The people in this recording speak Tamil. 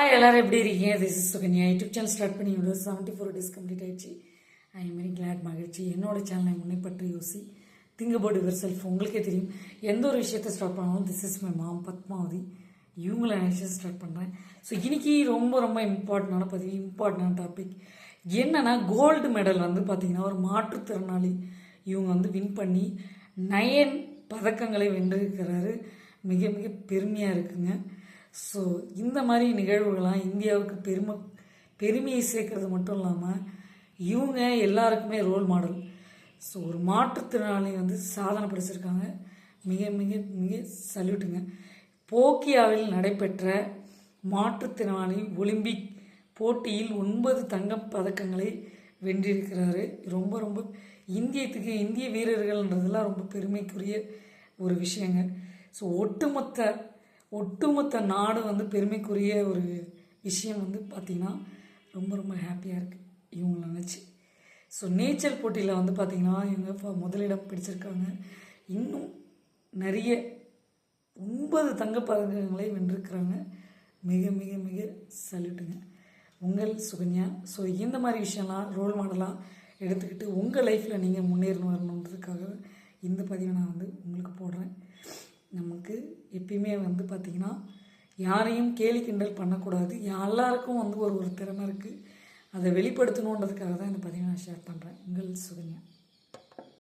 ஹாய் எல்லாரும் எப்படி இருக்கீங்க? This is Sukanya. YouTube channel start பண்ணி ஒரு செவன்ட்டி ஃபோர் டேஸ் கம்ப்ளீட் ஆயிடுச்சு. ஐ எம் வெரி கிளாட் மகிழ்ச்சி. என்னோட சேனலை முன்னே பற்றி யோசி திங்க் அபவுட் யுவர் செல்ஃப் உங்களுக்கே தெரியும் எந்த ஒரு விஷயத்தை ஸ்டார்ட் பண்ணாலும் this is my mom Padmavathi. இவங்கள நினச்சி ஸ்டார்ட் பண்ணுறேன் ஸோ இன்றைக்கி ரொம்ப ரொம்ப இம்பார்ட்டண்டான பதிவு இம்பார்ட்டண்டான டாபிக் என்னன்னா கோல்டு மெடல் வந்து பார்த்திங்கன்னா ஒரு மாற்றுத்திறனாளி இவங்க வந்து வின் பண்ணி நயன் பதக்கங்களை வென்றிருக்கிறாரு. மிக மிக பெருமையாக இருக்குங்க. ஸோ இந்த மாதிரி நிகழ்வுகள்லாம் இந்தியாவுக்கு பெருமை பெருமையை சேர்க்கறது மட்டும் இல்லாமல் இவங்க எல்லாருக்குமே ரோல் மாடல் ஸோ ஒரு மாற்றுத்திறனாளி வந்து சாதனை படைச்சிருக்காங்க. மிக மிக மிக சல்யூட்டுங்க போக்கியாவில் நடைபெற்ற மாற்றுத்திறனாளி ஒலிம்பிக் போட்டியில் ஒன்பது தங்கப் பதக்கங்களை வென்றிருக்கிறாரு. ரொம்ப ரொம்ப இந்தியத்துக்கு இந்திய வீரர்கள்ன்றதெல்லாம் ரொம்ப பெருமைக்குரிய ஒரு விஷயங்க. ஸோ ஒட்டுமொத்த ஒட்டுமொத்த நாடு வந்து பெருமைக்குரிய ஒரு விஷயம் வந்து பார்த்திங்கன்னா ரொம்ப ரொம்ப ஹாப்பியாக இருக்குது இவங்களை நினச்சி. ஸோ நீச்சல் போட்டியில் வந்து பார்த்திங்கன்னா இவங்க ஃப- முதலிடம் பிடிச்சிருக்காங்க. இன்னும் நிறைய ஒன்பது தங்கப்பதக்கங்களை வென்றிருக்கிறாங்க. மிக மிக மிக சல்யூட்டுங்க உங்கள் சுகன்யா. ஸோ இந்த மாதிரி விஷயம்லாம் ரோல் மாடலாக எடுத்துக்கிட்டு உங்கள் லைஃப்பில் நீங்கள் முன்னேறணும் வரணுன்றதுக்காக இந்த பதிவை நான் வந்து உங்களுக்கு போடுறேன். நமக்கு எப்பயுமே வந்து பார்த்திங்கன்னா யாரையும் கேலி கிண்டல் பண்ணக்கூடாது. எல்லாருக்கும் வந்து ஒரு ஒரு திறமை இருக்குது அதை வெளிப்படுத்தணுன்றதுக்காக தான் இந்த பதிவை நான் ஷேர் பண்ணுறேன் உங்கள் சுகன்யா.